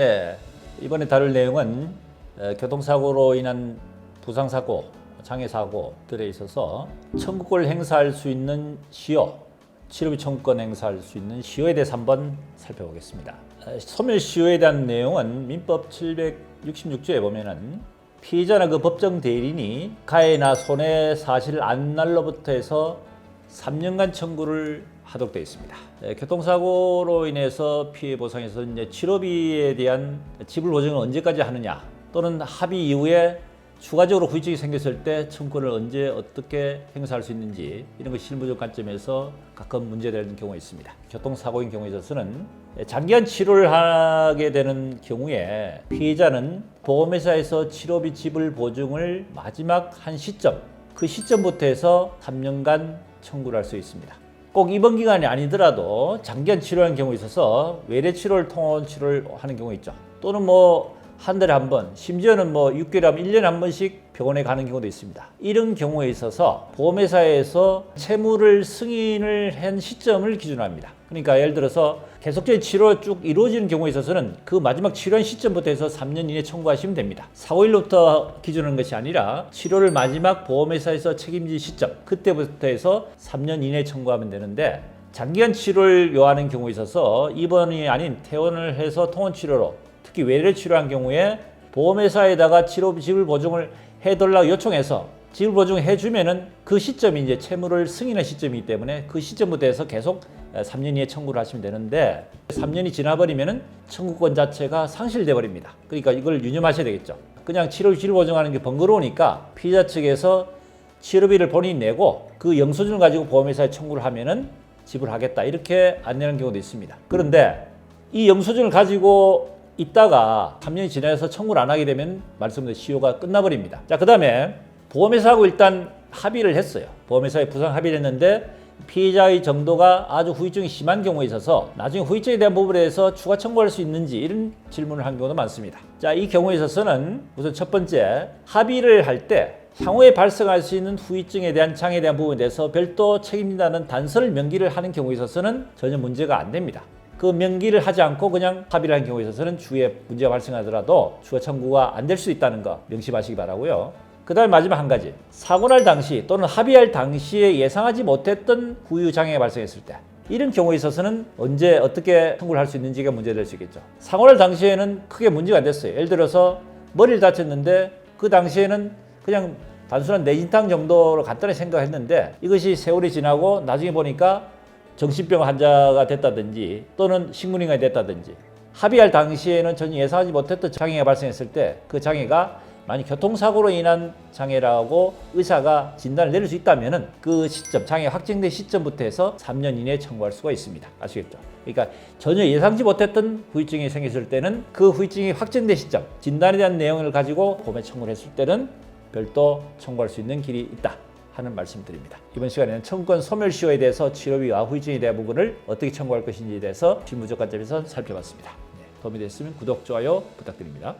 네, 이번에 다룰 내용은 어, 교통사고로 인한 부상사고, 장애사고들에 있어서 청구권을 행사할 수 있는 시효, 치료비 청구권 행사할 수 있는 시효에 대해서 한번 살펴보겠습니다. 어, 소멸 시효에 대한 내용은 민법 766조에 보면은 피해자나 그 법정 대리인이 가해나 손해 사실 안 날로부터 해서 3년간 청구를 하도록 되어 있습니다. 네, 교통사고로 인해서 피해 보상에서 이제 치료비에 대한 지불 보증을 언제까지 하느냐 또는 합의 이후에 추가적으로 후유증이 생겼을 때 청구를 언제 어떻게 행사할 수 있는지 이런 것이 실무적 관점에서 가끔 문제되는 경우가 있습니다. 교통사고인 경우에 있어서는 장기간 치료를 하게 되는 경우에 피해자는 보험회사에서 치료비 지불 보증을 마지막 한 시점 그 시점부터 해서 3년간 청구를 할 수 있습니다. 꼭 이번 기간이 아니더라도 장기간 치료하는 경우에 있어서 외래 치료를 통원 치료를 하는 경우가 있죠. 또는 뭐 한 달에 한 번, 심지어는 뭐 6개월에 한 번, 1년에 한 번씩 병원에 가는 경우도 있습니다. 이런 경우에 있어서 보험회사에서 채무를 승인을 한 시점을 기준합니다. 그러니까 예를 들어서 계속적인 치료가 쭉 이루어지는 경우에 있어서는 그 마지막 치료한 시점부터 해서 3년 이내 청구하시면 됩니다. 사고일로부터 기준하는 것이 아니라 치료를 마지막 보험회사에서 책임질 시점 그때부터 해서 3년 이내 청구하면 되는데 장기간 치료를 요하는 경우에 있어서 입원이 아닌 퇴원을 해서 통원 치료로 특히 외래 치료한 경우에 보험회사에다가 치료 지불 보증을 해달라고 요청해서 지불 보증을 해주면은 그 시점이 이제 채무를 승인한 시점이기 때문에 그 시점부터 해서 계속 3년 이내 청구를 하시면 되는데 3년이 지나버리면은 청구권 자체가 상실돼 버립니다. 그러니까 이걸 유념하셔야 되겠죠. 그냥 치료 지불 보증하는 게 번거로우니까 피해자 측에서 치료비를 본인이 내고 그 영수증을 가지고 보험회사에 청구를 하면은 지불하겠다 이렇게 안내하는 경우도 있습니다. 그런데 이 영수증을 가지고 있다가 3년이 지나서 청구를 안 하게 되면 말씀드린 시효가 끝나버립니다. 자, 그 다음에 보험회사하고 일단 합의를 했어요. 보험회사에 부상 합의를 했는데 피해자의 정도가 아주 후유증이 심한 경우에 있어서 나중에 후유증에 대한 부분에 대해서 추가 청구할 수 있는지 이런 질문을 한 경우도 많습니다. 자, 이 경우에 있어서는 우선 첫 번째 합의를 할 때 향후에 발생할 수 있는 후유증에 대한 장애에 대한 부분에 대해서 별도 책임진다는 단서를 명기를 하는 경우에 있어서는 전혀 문제가 안 됩니다. 그 명기를 하지 않고 그냥 합의를 한 경우에 있어서는 주에 문제가 발생하더라도 추가 청구가 안 될 수 있다는 거 명심하시기 바라고요. 그 다음에 마지막 한 가지 사고 날 당시 또는 합의할 당시에 예상하지 못했던 후유 장애가 발생했을 때 이런 경우에 있어서는 언제 어떻게 청구를 할 수 있는지가 문제될 수 있겠죠. 사고 날 당시에는 크게 문제가 안 됐어요. 예를 들어서 머리를 다쳤는데 그 당시에는 그냥 단순한 내진탕 정도로 간단히 생각했는데 이것이 세월이 지나고 나중에 보니까 정신병 환자가 됐다든지 또는 식물인간이 됐다든지 합의할 당시에는 전혀 예상하지 못했던 장애가 발생했을 때 그 장애가 만약 교통사고로 인한 장애라고 의사가 진단을 내릴 수 있다면 그 시점, 장애 확정된 시점부터 해서 3년 이내에 청구할 수가 있습니다. 아시겠죠? 그러니까 전혀 예상치 못했던 후유증이 생겼을 때는 그 후유증이 확정된 시점, 진단에 대한 내용을 가지고 보험에 청구를 했을 때는 별도 청구할 수 있는 길이 있다. 하는 말씀드립니다. 이번 시간에는 청구권 소멸시효에 대해서 치료비와 후유증에 대한 부분을 어떻게 청구할 것인지에 대해서 실무적 관점에서 살펴봤습니다. 네, 도움이 됐으면 구독, 좋아요 부탁드립니다.